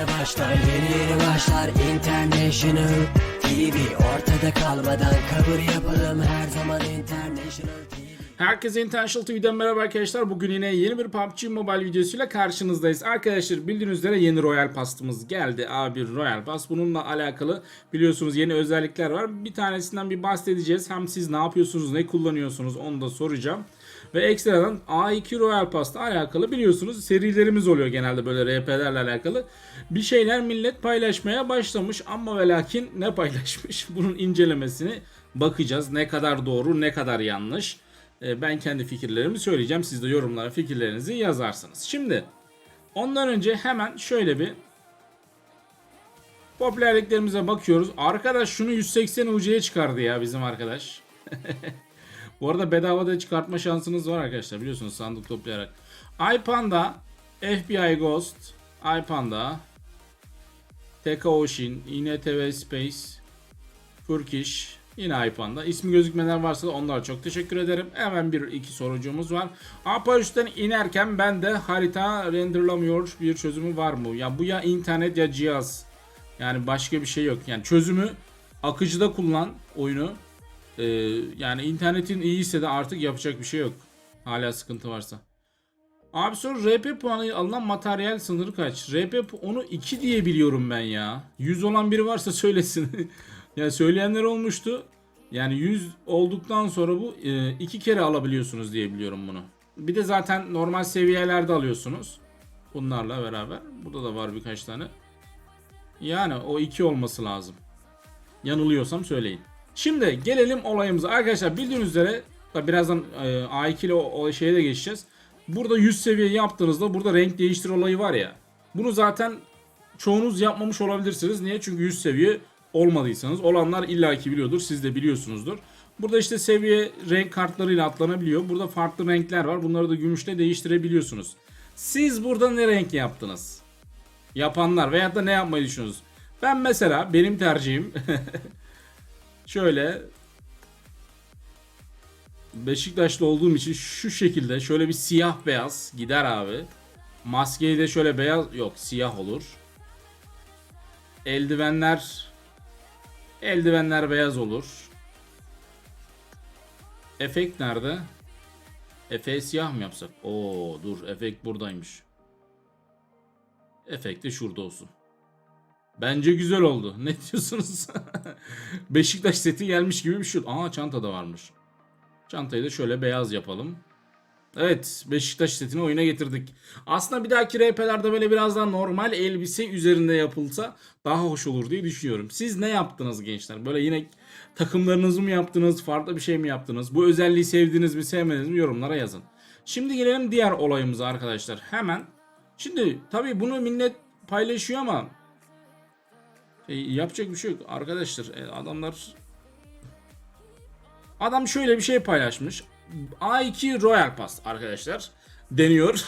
yeni başlar Yeni yeni başlar International TV Ortada kalmadan kabul yapalım Her zaman International TV Herkese International TV'den merhaba arkadaşlar. Bugün yine yeni bir PUBG Mobile videosuyla karşınızdayız. Arkadaşlar bildiğiniz üzere yeni Royal Pass'ımız geldi. A1 Royal Pass. Bununla alakalı biliyorsunuz yeni özellikler var. Bir tanesinden bir bahsedeceğiz. Hem siz ne yapıyorsunuz, ne kullanıyorsunuz onu da soracağım. Ve ekstradan A2 Royal Pass'la alakalı biliyorsunuz serilerimiz oluyor genelde böyle RP'lerle alakalı. Bir şeyler millet paylaşmaya başlamış ama ve lakin ne paylaşmış? Bunun incelemesini bakacağız. Ne kadar doğru, ne kadar yanlış. Ee, Ben kendi fikirlerimi söyleyeceğim. Siz de yorumlara fikirlerinizi yazarsınız. Şimdi ondan önce hemen şöyle bir popülerliklerimize bakıyoruz. Arkadaş şunu 180 UC'ye çıkardı ya bizim arkadaş. Bu arada bedavada çıkartma şansınız var arkadaşlar biliyorsunuz sandık toplayarak. iPanda, FBI Ghost, iPanda, TK Ocean, INTV Space, Turkish, yine iPanda. İsmi gözükmeyen varsa da onlara çok teşekkür ederim. Hemen bir iki sorucumuz var. Apaüstten inerken ben de harita renderlamıyor bir çözümü var mı? Ya bu ya internet ya cihaz. Yani başka bir şey yok. Yani çözümü akıcıda kullan oyunu. Ee, yani internetin iyiyse de artık yapacak bir şey yok. Hala sıkıntı varsa. Abi sonra RP puanı alınan materyal sınırı kaç? RP onu 2 diye biliyorum ben ya. 100 olan biri varsa söylesin. yani söyleyenler olmuştu. Yani 100 olduktan sonra bu e, iki kere alabiliyorsunuz diye biliyorum bunu. Bir de zaten normal seviyelerde alıyorsunuz. Bunlarla beraber. Burada da var birkaç tane. Yani o 2 olması lazım. Yanılıyorsam söyleyin. Şimdi gelelim olayımıza. Arkadaşlar bildiğiniz üzere tabi birazdan e, A2 ile o, o şeye de geçeceğiz. Burada 100 seviye yaptığınızda burada renk değiştir olayı var ya. Bunu zaten çoğunuz yapmamış olabilirsiniz. Niye? Çünkü 100 seviye olmadıysanız olanlar illaki biliyordur. Siz de biliyorsunuzdur. Burada işte seviye renk kartlarıyla atlanabiliyor. Burada farklı renkler var. Bunları da gümüşle değiştirebiliyorsunuz. Siz burada ne renk yaptınız? Yapanlar veyahut da ne yapmayı düşünüyorsunuz? Ben mesela benim tercihim şöyle Beşiktaşlı olduğum için şu şekilde şöyle bir siyah beyaz gider abi. Maskeyi de şöyle beyaz yok siyah olur. Eldivenler eldivenler beyaz olur. Efekt nerede? Efekt siyah mı yapsak? Oo dur efekt buradaymış. Efekt de şurada olsun. Bence güzel oldu. Ne diyorsunuz? Beşiktaş seti gelmiş gibi bir şey. Aa çanta da varmış. Çantayı da şöyle beyaz yapalım. Evet Beşiktaş setini oyuna getirdik. Aslında bir dahaki RP'lerde böyle biraz daha normal elbise üzerinde yapılsa daha hoş olur diye düşünüyorum. Siz ne yaptınız gençler? Böyle yine takımlarınızı mı yaptınız? Farklı bir şey mi yaptınız? Bu özelliği sevdiniz mi sevmediniz mi yorumlara yazın. Şimdi gelelim diğer olayımıza arkadaşlar. Hemen. Şimdi tabii bunu millet paylaşıyor ama e, yapacak bir şey yok. Arkadaşlar e, adamlar Adam şöyle bir şey paylaşmış. A2 Royal Pass arkadaşlar deniyor.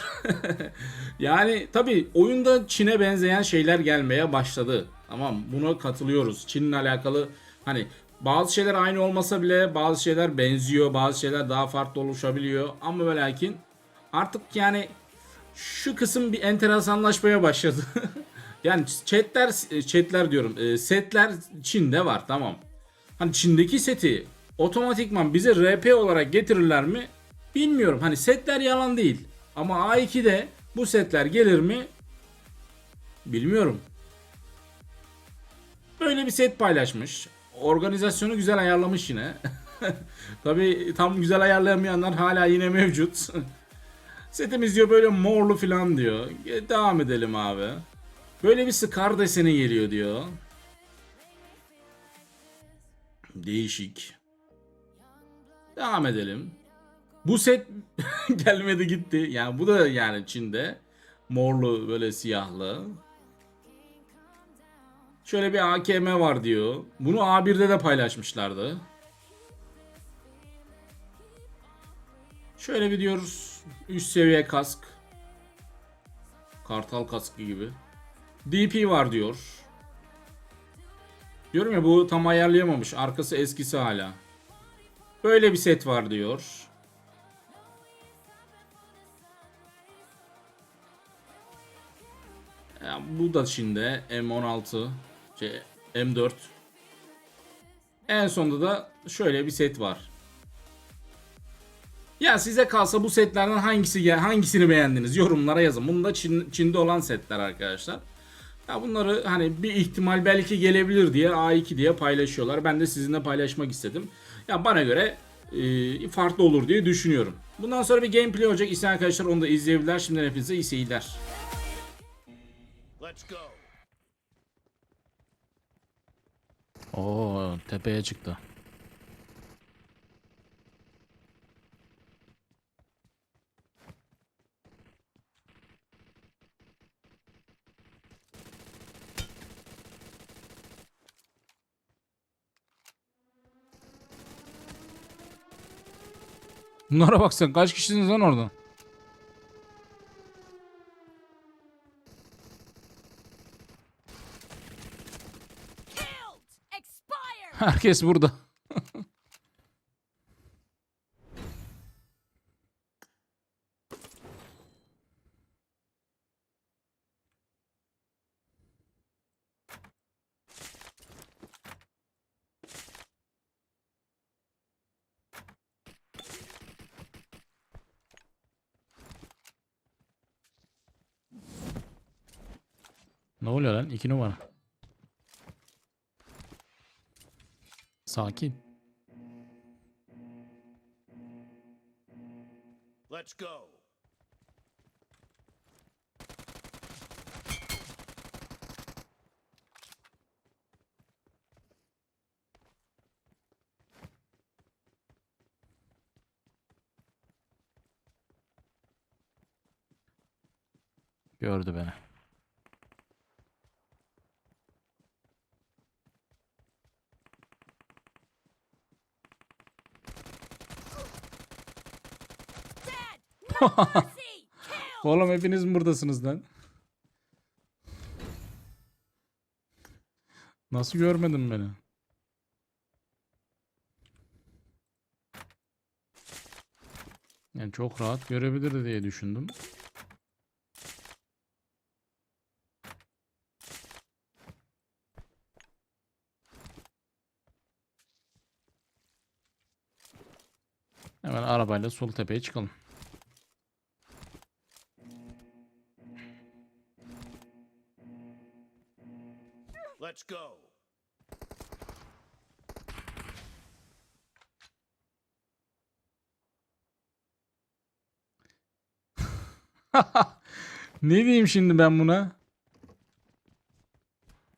yani tabi oyunda Çin'e benzeyen şeyler gelmeye başladı. Tamam buna katılıyoruz. Çin'le alakalı hani bazı şeyler aynı olmasa bile bazı şeyler benziyor. Bazı şeyler daha farklı oluşabiliyor. Ama ve lakin artık yani şu kısım bir enteresanlaşmaya başladı. yani chatler chatler diyorum e, setler Çin'de var tamam. Hani Çin'deki seti otomatikman bize RP olarak getirirler mi? Bilmiyorum. Hani setler yalan değil. Ama A2'de bu setler gelir mi? Bilmiyorum. Böyle bir set paylaşmış. Organizasyonu güzel ayarlamış yine. Tabi tam güzel ayarlayamayanlar hala yine mevcut. Setimiz diyor böyle morlu falan diyor. E, Devam edelim abi. Böyle bir Scar deseni geliyor diyor. Değişik. Devam edelim. Bu set gelmedi gitti. Yani bu da yani Çin'de. Morlu böyle siyahlı. Şöyle bir AKM var diyor. Bunu A1'de de paylaşmışlardı. Şöyle bir diyoruz. Üst seviye kask. Kartal kaskı gibi. DP var diyor. Diyorum ya bu tam ayarlayamamış. Arkası eskisi hala. Böyle bir set var diyor. Ya bu da şimdi M16 şey, M4 en sonunda da şöyle bir set var. Ya size kalsa bu setlerden hangisi hangisini beğendiniz yorumlara yazın. Bunlar Çin, Çin'de olan setler arkadaşlar. Ya bunları hani bir ihtimal belki gelebilir diye A2 diye paylaşıyorlar. Ben de sizinle paylaşmak istedim. Ya bana göre e, farklı olur diye düşünüyorum. Bundan sonra bir gameplay olacak. İsteyen arkadaşlar onu da izleyebilirler. Şimdiden hepinize iyi seyirler. Let's go. Oo tepeye çıktı. Bunlara bak sen kaç kişisiniz lan orada? Herkes burada. Ne oluyor lan? İki numara. Sakin. Let's go. Gördü beni. Oğlum hepiniz mi buradasınız lan? Nasıl görmedin beni? Yani çok rahat görebilirdi diye düşündüm. Hemen arabayla sol tepeye çıkalım. Let's go. ne diyeyim şimdi ben buna?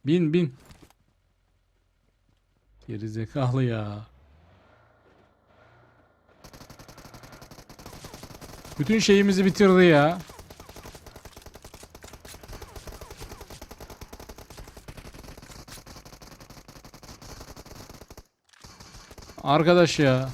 Bin bin. Gerizekalı ya. Bütün şeyimizi bitirdi ya. Arkadaş ya.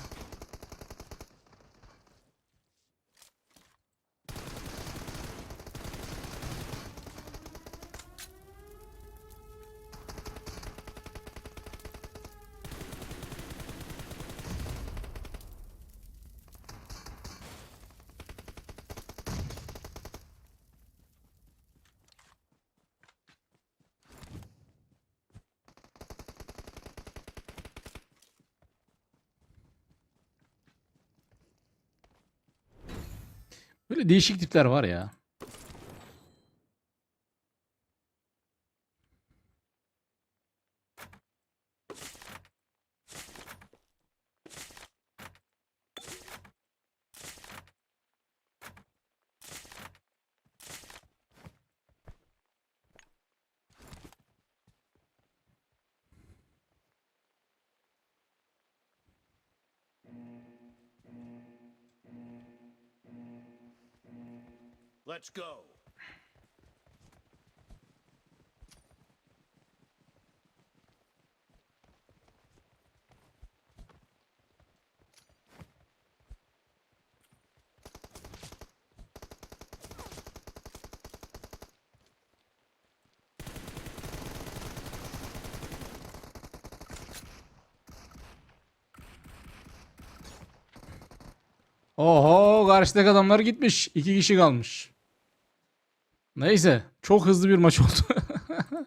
Böyle değişik tipler var ya. Let's go. Oho karşıdaki adamlar gitmiş. İki kişi kalmış. Neyse çok hızlı bir maç oldu.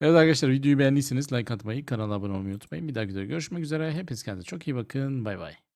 evet arkadaşlar videoyu beğendiyseniz like atmayı, kanala abone olmayı unutmayın. Bir dahaki videoda görüşmek üzere. Hepiniz kendinize çok iyi bakın. Bay bay.